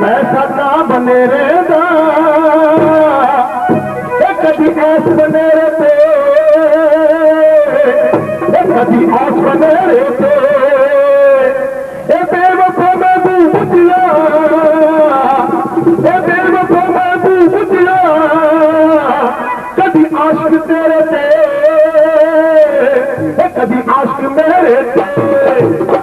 ਮੈਂ ਪੈਸਾ ਬਨੇਰੇ ਦਾ ਰਹਿਦਾ ਤੇ ਕਦੀ ਆਸ ਬਨੇਰੇ ਤੇ ਤੇ ਕਦੀ ਆਸ ਬਨੇਰੇ ਤੇ ਇਹ ਬੇਵਫਾ ਮੈਂ ਤੂੰ ਬੁੱਝਿਆ ਇਹ ਬੇਵਫਾ ਮੈਂ ਤੂੰ ਬੁੱਝਿਆ ਕਦੀ ਆਸ਼ਕ ਤੇਰੇ ਤੇ ਕਦੀ ਆਸ਼ਕ ਮੇਰੇ ਤੇ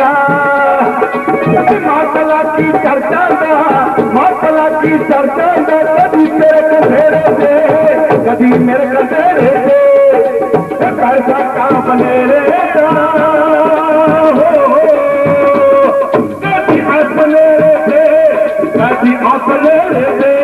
मातीा मातीा कॾहिं कॾहिं मेरे फेरे ते बेरेकान कॾहिं अपेरे दे कॾहिं अपे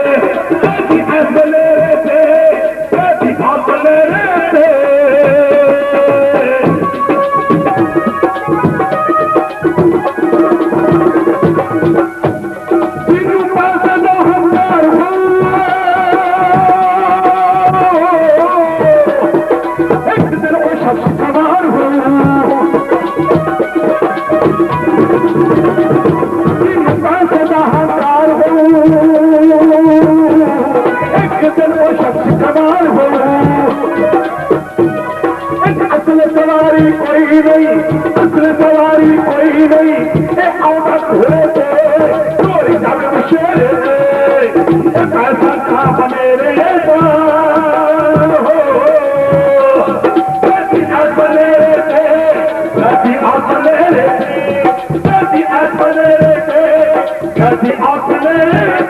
اپنے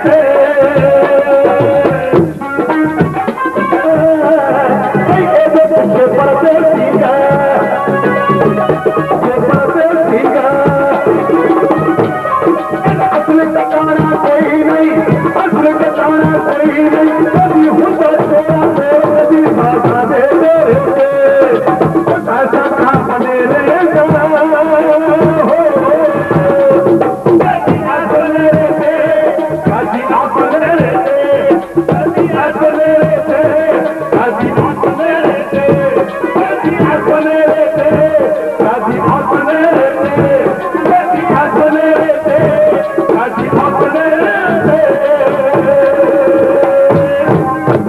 تے اے جو پچھے پردے پیچھے اے جو پچھے پیچھے اے اپنے تارا کوئی نہیں اپنے تارا کوئی نہیں ہن ہند سورا ¡Gracias!